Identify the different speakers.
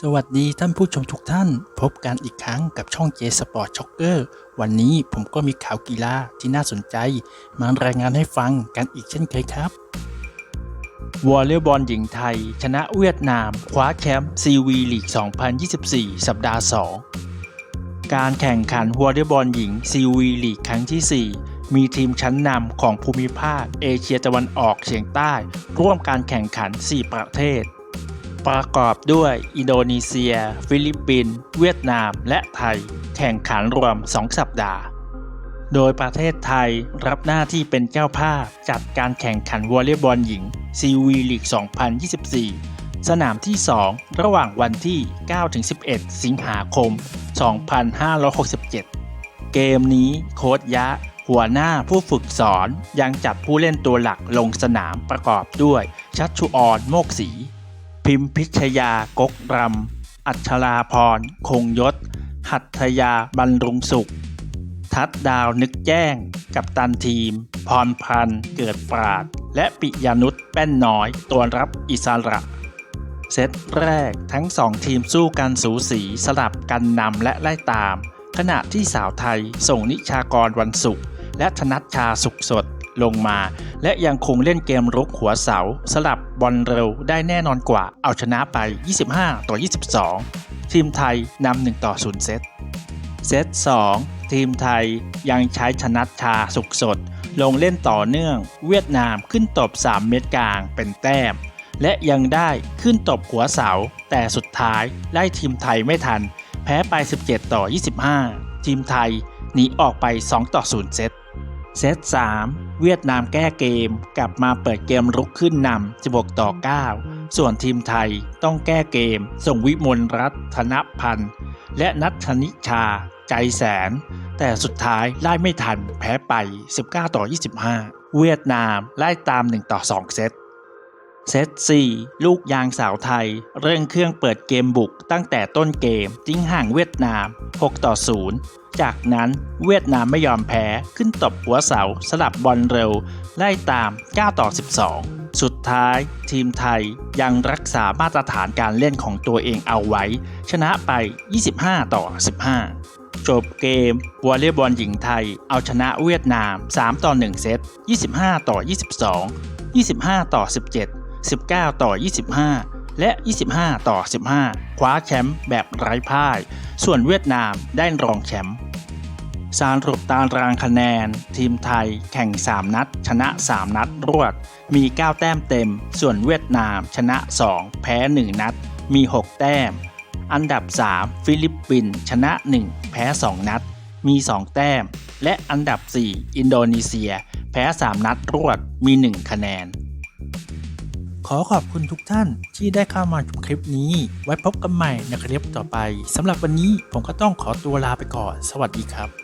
Speaker 1: สวัสดีท่านผู้ชมทุกท่าน พบกันอีกครั้งกับช่อง J Sport Shocker วันนี้ผมก็มีข่าวกีฬาที่น่าสนใจ มารายงานให้ฟังกันอีกเช่นเคยครับวอลเลย์บอลหญิงไทย ชนะเวียดนาม คว้าแชมป์ซีวีลีก 2024 สัปดาห์ 2 การแข่งขันวอลเลย์บอลหญิงซีวีลีกครั้งที่ 4มีทีมชั้นนำของภูมิภาค เอเชียตะวันออกเฉียงใต้ ร่วมการแข่งขัน 4 ประเทศ ประกอบด้วยอินโดนีเซีย ฟิลิปปินส์เวียดนาม และไทย แข่งขันรวม 2 สัปดาห์ โดยประเทศไทยรับหน้าที่เป็นเจ้าภาพจัดการแข่งขันวอลเลย์บอลหญิงซีวีลีก 2024 สนามที่ 2 ระหว่างวันที่ 9-11 สิงหาคม 2567 เกมนี้โค้ชยะ หัวหน้าผู้ฝึกสอนยังจัดผู้เล่นตัวหลักลงสนามประกอบด้วยชัชชุออนโมกศรี พิมพิชยากกรำ อัชราพร คงยศ หัตถยาบรรลุงสุข ทัดดาวนึกแจ้ง กับตันทีม พรพันธ์เกิดปราด และปิยานุษย์แป้นน้อย ตัวรับอิสระ เซตแรกทั้งสองทีมสู้กันสูสีสลับกันนำและไล่ตาม ขณะที่สาวไทยส่งนิชากรวันศุกร์และธนัชชาสุขสดลงมา และยังคงเล่นเกมรุกหัวเสา สลับบอลเร็วได้แน่นอนกว่าเอาชนะไป 25 ต่อ 22 ทีมไทยนำ1ต่อ 0 เซต เซต 2 ทีมไทยยังใช้ชนัดชาสุกสด ลงเล่นต่อเนื่อง เวียดนามขึ้นตบ 3 เม็ดกลางเป็นแต้ม และยังได้ขึ้นตบหัวเสา แต่สุดท้ายไล่ทีมไทยไม่ทัน แพ้ไป 17 ต่อ 25 ทีมไทยหนีออกไป 2 ต่อ 0 เซต เซต3 เวียดนามแก้เกม กลับมาเปิดเกมรุกขึ้นนำ16ต่อ 9 ส่วนทีมไทยต้องแก้เกม ส่งวิมลรัตน์ธนพันธ์ และนัทนิชา ใจแสน แต่สุดท้ายไล่ไม่ทันแพ้ไป 19 ต่อ 25 เวียดนามไล่ตาม 1 ต่อ 2 เซต เซต4ลูกยางสาวไทย เร่งเครื่องเปิดเกมบุกตั้งแต่ต้นเกมทิ้งห่างเวียดนาม 6 ต่อ 0 จากนั้นเวียดนามไม่ยอมแพ้ขึ้นตบหัวเสาสลับบอลเร็ว ไล่ตาม 9 ต่อ 12 สุดท้ายทีมไทยยังรักษามาตรฐานการเล่นของตัวเองเอาไว้ ชนะไป 25 ต่อ 15จบเกมวอลเลย์บอลหญิงไทย เอาชนะเวียดนาม 3 ต่อ 1 เซต 25 ต่อ 22 25 ต่อ 17 19 ต่อ 25 และ 25 ต่อ 15 คว้าแชมป์แบบไร้พ่าย ส่วนเวียดนามได้รองแชมป์สรุปตารางคะแนน ทีมไทยแข่ง 3 นัด ชนะ 3 นัดรวด มี 9 แต้มเต็ม ส่วนเวียดนามชนะ 2 แพ้ 1 นัด มี 6 แต้ม อันดับ 3 ฟิลิปปินส์ชนะ 1 แพ้ 2 นัด มี 2 แต้ม และอันดับ 4 อินโดนีเซีย แพ้ 3 นัดรวด มี 1 คะแนน อขอบคุณทุกท่านที่ได้เข้ามาชมคลิปนี้ ไว้พบกันใหม่ในคลิปต่อไปสำหรับวันนี้ผมก็ต้องขอตัวลาไปก่อน สวัสดีครับ